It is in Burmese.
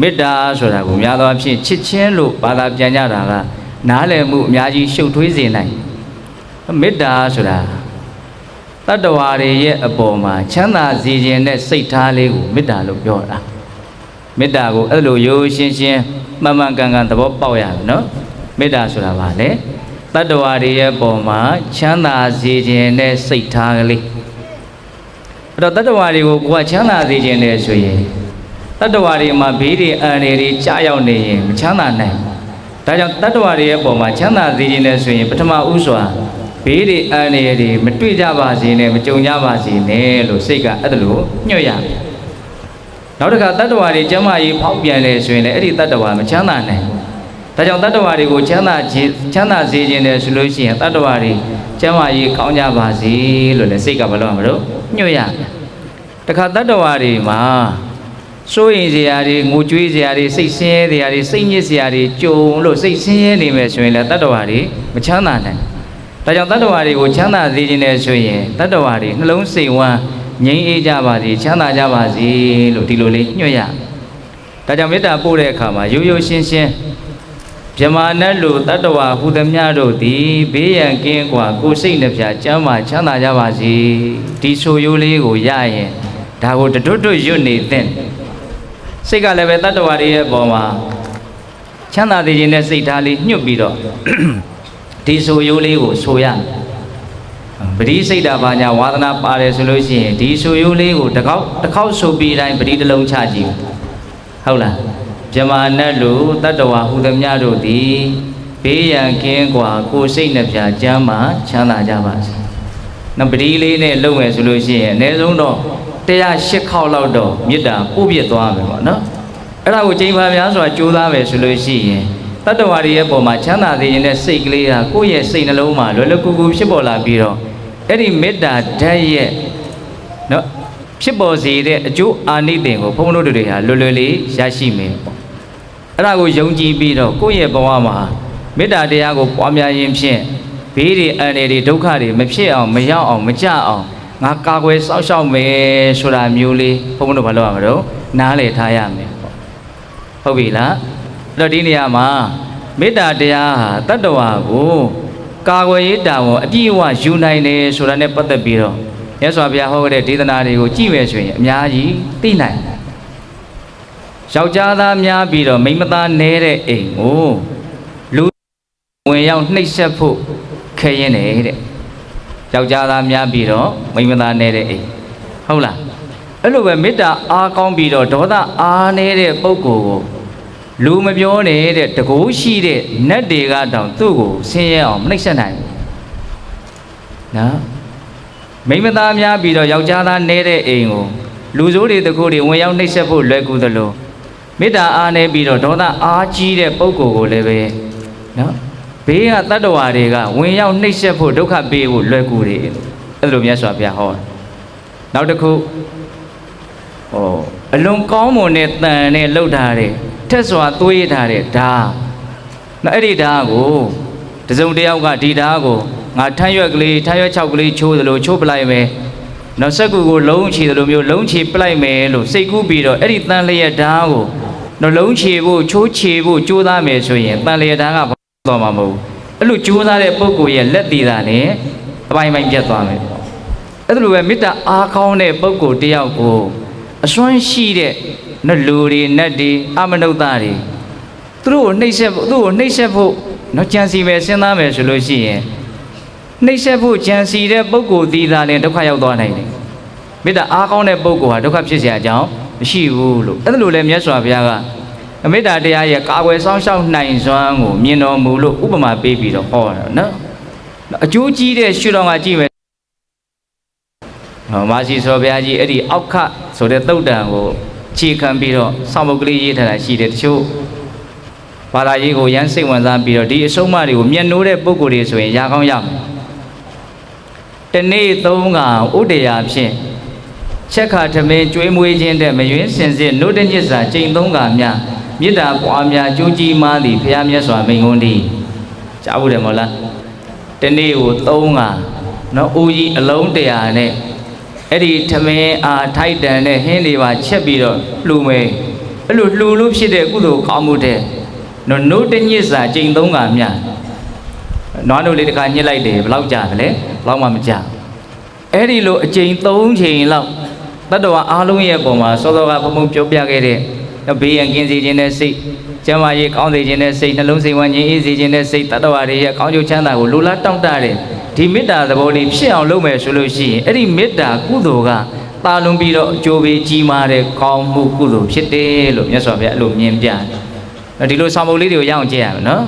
မေတ္တာဆိုတာကိုများသောအားဖြင့်ချစ်ချင်းလို့ဘာသာပြန်ကြတာကနားလည်မှုအများကြီးရှုပ်ထွေးစေနိုင်မေတ္တာဆိုတာတတ္တဝါတွေရဲ့အပေါ်မှာချမ်းသာစေခြင်းနဲ့စိတ်ထားလေးကိုမေတ္တာလို့ပြောတာမေတ္တာကိုအဲ့လိုရိုးရှင်းရှင်းမှန်မှန်ကန်ကန်သဘောပေါက်ရမယ်နော်မေတ္တာဆိုတာဘာလဲတတ္တဝါတွေရဲ့အပေါ်မှာချမ်းသာစေခြင်းနဲ့စိတ်ထားကလေးအဲ့တော့တတ္တဝါတွေကိုကိုယ်ကချမ်းသာစေခြင်းနဲ့ဆိုရင် တတ္တဝါတွေမှာဘေးတွေအန္တရာယ်တွေကြာရောက်နေရင်မချမ်းသာနိုင်ဘူး။ဒါကြောင့်တတ္တဝါတွေရဲ့ပုံမှာချမ်းသာစေခြင်းနဲ့ဆိုရင်ပထမဥစွာဘေးတွေအန္တရာယ်တွေမတွေ့ကြပါစေနဲ့မကြုံကြပါစေနဲ့လို့စိတ်ကအဲ့ဒါလို့ညွှတ်ရတယ်။နောက်တစ်ခါတတ္တဝါတွေကျမ်းမာရေးဖောက်ပြန်လဲဆိုရင်လည်းအဲ့ဒီတတ္တဝါမချမ်းသာနိုင်ဘူး။ဒါကြောင့်တတ္တဝါတွေကိုချမ်းသာခြင်းချမ်းသာစေခြင်းနဲ့ဆိုလို့ရှိရင်တတ္တဝါတွေကျမ်းမာရေးကောင်းကြပါစေလို့လည်းစိတ်ကဘယ်လိုမှမလို့ညွှတ်ရတယ်။တခါတတ္တဝါတွေမှာ စိုးရင်စရာတွေငိုကြွေးစရာတွေစိတ်ဆင်းရဲစရာတွေစိတ်ညစ်စရာတွေကြုံလို့စိတ်ဆင်းရဲနေမယ်ဆိုရင်လည်းတတ္တဝါတွေမချမ်းသာနိုင်ဒါကြောင့်တတ္တဝါတွေကိုချမ်းသာစေခြင်းနဲ့ဆိုရင်တတ္တဝါတွေနှလုံးစိတ်ဝမ်းငြိမ်းအေးကြပါစေချမ်းသာကြပါစေလို့ဒီလိုလေးညွှန်ရဒါကြောင့်မေတ္တာပို့တဲ့အခါမှာရိုးရိုးရှင်းရှင်းမြမာနတ်လူတတ္တဝါဟူသမျှတို့သည်ဘေးရန်ကင်းကွာကိုယ်စိတ်နှပြကျမ်းမာချမ်းသာကြပါစေဒီဆိုရိုးလေးကိုရရင်ဒါကိုတွတ်တွတ်ရွတ်နေသင့် စိတ်ကလည်းပဲတတ္တဝါတွေရဲ့ပုံမှာချမ်းသာသေးခြင်းနဲ့စိတ်ထားလေးညှပ်ပြီးတော့ဒီဆိုရိုးလေးကိုဆိုရပတိစိတ်တာဘာညာဝါသနာပါတယ်ဆိုလို့ရှိရင်ဒီဆိုရိုးလေးကိုတစ်ခေါက်တစ်ခေါက်ဆိုပြီးတိုင်းပတိတလုံးချကြည့်ဟုတ်လားဇမာနတ်လူတတ္တဝါဟူသည်များတို့သည်ဘေးရန်ကင်းကွာကိုယ်စိတ်နှပြချမ်းမှချမ်းသာကြပါစေ။နောက်ပတိလေးနဲ့လုံမယ်ဆိုလို့ရှိရင်အနည်းဆုံးတော့ 108ခေါက်လောက်တော့မေတ္တာပို့ပြသွားမယ်ပေါ့နော်။အဲ့ဒါကိုချိန်ပါများစွာကြိုးစားမယ်ဆိုလို့ရှိရင်တတ္တဝါတွေရဲ့ပုံမှာချမ်းသာသေးရင်တဲ့စိတ်ကလေးဟာကိုယ့်ရဲ့စိတ်နှလုံးမှာလွယ်လွယ်ကူကူဖြစ်ပေါ်လာပြီးတော့အဲ့ဒီမေတ္တာဓာတ်ရဲ့နော်ဖြစ်ပေါ်စေတဲ့အကျိုးအာနိသင်ကိုဘုန်းဘုန်းတို့တွေဟာလွယ်လွယ်လေးရရှိမယ်ပေါ့အဲ့ဒါကိုယုံကြည်ပြီးတော့ကိုယ့်ရဲ့ဘဝမှာမေတ္တာတရားကိုပွားများခြင်းဖြင့်ဘေးတွေအန္တရာယ်တွေဒုက္ခတွေမဖြစ်အောင်မရောက်အောင်မကြအောင် ငါကာကွယ်စောင့်ရှောက်မယ်ဆိုတာမျိုးလေးဘုန်းဘုန်းတို့ဘာလုပ်ရမလို့နားလည်ထားရမယ်ပေါ့ဟုတ်ပြီလားအဲ့တော့ဒီနေရာမှာမေတ္တာတရားဟာတတ္တဝါကိုကာကွယ်ရေးတာဝန်အပြည့်အဝယူနိုင်တယ်ဆိုတာနဲ့ပတ်သက်ပြီးတော့မြတ်စွာဘုရားဟောခဲ့တဲ့ဒေသနာတွေကိုကြည့်မယ်ဆိုရင်အများကြီးသိနိုင်တယ်ယောက်ျားသားများပြီးတော့မိန်းမသားနဲတဲ့အိမ်ကိုလူဝင်ရောက်နှိပ်စက်ဖို့ခဲရင်တယ်တဲ့ ယောက်ျားသားများပြီးတော့မိန်းမသားနဲတဲ့အိမ်ဟုတ်လားအဲ့လိုပဲမေတ္တာအားကောင်းပြီးတော့ဒေါသအားနေတဲ့ပုဂ္ဂိုလ်ကိုလူမပြောနေတဲ့တကူရှိတဲ့နတ်တွေကတောင်သူ့ကိုဆင်းရဲအောင်မနှိပ်စက်နိုင်ဘူးနော်မိန်းမသားများပြီးတော့ယောက်ျားသားနေတဲ့အိမ်ကိုလူဆိုးတွေတကူတွေဝင်ရောက်နှိပ်စက်ဖို့လွယ်ကူသလိုမေတ္တာအားနေပြီးတော့ဒေါသအားကြီးတဲ့ပုဂ္ဂိုလ်ကိုလည်းပဲနော် ဘေးကတတ္တဝါတွေကဝင်ရောက်နှိပ်စက်ဖို့ဒုက္ခပေးဖို့လွယ်ကူတယ်အဲ့လိုမြတ်စွာဘုရားဟောတယ်နောက်တစ်ခုဟောအလွန်ကောင်းမွန်တဲ့တန်နဲ့လှုပ်ထားတဲ့ထက်စွာသွေးထားတဲ့ဓာတ်နော်အဲ့ဒီဓာတ်ကိုတစုံတစ်ယောက်ကဒီဓာတ်ကိုငါထမ်းရွက်ကလေးထမ်းရွက်၆ကလေးချိုးသလိုချိုးပလိုက်မယ်နောက်ဆက်ကူကိုလုံးချီသလိုမျိုးလုံးချီပလိုက်မယ်လို့စိတ်ကူးပြီးတော့အဲ့ဒီတန်လျက်ဓာတ်ကိုနော်လုံးချီဖို့ချိုးချီဖို့ကြိုးစားမယ်ဆိုရင်တန်လျက်ဓာတ်ကဘာ တော့မှာမဟုတ်ဘူးအဲ့လိုကြိုးစားတဲ့ပုဂ္ဂိုလ်ရဲ့လက်တည်တာနဲ့အပိုင်းပိုင်းပြတ်သွားမယ်အဲ့ဒါလိုပဲမေတ္တာအားကောင်းတဲ့ပုဂ္ဂိုလ်တယောက်ကိုအစွမ်းရှိတဲ့နော်လူတွေနတ်တွေအမနုဿတွေသူတို့ကိုနှိပ်စက်ဖို့သူ့ကိုနှိပ်စက်ဖို့နော်ကြံစီမယ်စဉ်းစားမယ်ဆိုလို့ရှိရင်နှိပ်စက်ဖို့ကြံစီတဲ့ပုဂ္ဂိုလ်ဒီသာလည်းဒုက္ခရောက်သွားနိုင်တယ်မေတ္တာအားကောင်းတဲ့ပုဂ္ဂိုလ်ဟာဒုက္ခဖြစ်เสียအကြောင်းမရှိဘူးလို့အဲ့ဒါလိုလဲမြတ်စွာဘုရားက မေတ္တာတရားရဲ့ကာကွယ်စောင့်ရှောက်နိုင်စွမ်းကိုမြင်တော်မူလို့ဥပမာပေးပြီးတော့ဟောတာနော်အကျိုးကြီးတဲ့ရှုထောင့်ကကြည့်မယ်ဟောမာစီစောဘုရားကြီးအဲ့ဒီအောက်ခဆိုတဲ့တုတ်တံကိုခြေခံပြီးတော့ဆောင်းပုတ်ကလေးရေးထားတာရှိတယ်တချို့ဘာသာရေးကိုရမ်းစိတ်ဝင်စားပြီးတော့ဒီအဆုံးအမတွေကိုမျက်နှိုးတဲ့ပုံကိုယ်တွေဆိုရင်ရာကောင်းရမယ်တနေ့သုံးကဥတရာဖြင့်ချက်ခါထမင်းကျွေးမွေးခြင်းတဲ့မယွင်းစင်စစ်နှုတ်တညစ်စာကျိန်သုံးကမြ မေတ္တာပွားများကြိုးကြီးမားသည်ဘုရားမြတ်စွာမိန်ခွန်းသည်ကြားဘူးတယ်မဟုတ်လားတနေ့ကိုသုံးကနော်ဦးကြီးအလုံးတရာနဲ့အဲ့ဒီထမင်းအားထိုက်တန်တဲ့ဟင်းတွေပါချက်ပြီးတော့လှူမယ်အဲ့လိုလှူလို့ဖြစ်တဲ့ကုသိုလ်ကောင်းမှုတဲ့နော်နို့တညစ်စာကျိန်သုံးကမြနွားတို့လေးတစ်ခါညှစ်လိုက်တယ်ဘယ်လောက်ကြာသလဲဘယ်လောက်မှမကြာအဲ့ဒီလိုအကျိန်၃ချိန်လောက်တတ္တဝါအားလုံးရဲ့ပုံမှာစောစောကဘုံဘုံပြောပြခဲ့တဲ့ ဘေးရန်ကင်းစေခြင်းနဲ့စိတ်ကျမ်းမာရေးကောင်းစေခြင်းနဲ့စိတ်နှလုံးစိတ်ဝမ်းငြိမ်းအေးစေခြင်းနဲ့စိတ်တတ္တဝါတွေရဲ့ကောင်းကျိုးချမ်းသာကိုလိုလားတောင့်တတဲ့ဒီမေတ္တာသဘောလေးဖြစ်အောင်လုပ်မယ်ဆိုလို့ရှိရင်အဲ့ဒီမေတ္တာကုသိုလ်ကတာလွန်ပြီးတော့အကျိုးပေးကြီးမားတဲ့ကောင်းမှုကုသိုလ်ဖြစ်တယ်လို့မြတ်စွာဘုရားအဲ့လိုမြင်ပြတယ်ဒီလိုဆောင်ပုဒ်လေးတွေကိုရအောင်ကြည့်ရမယ်နော်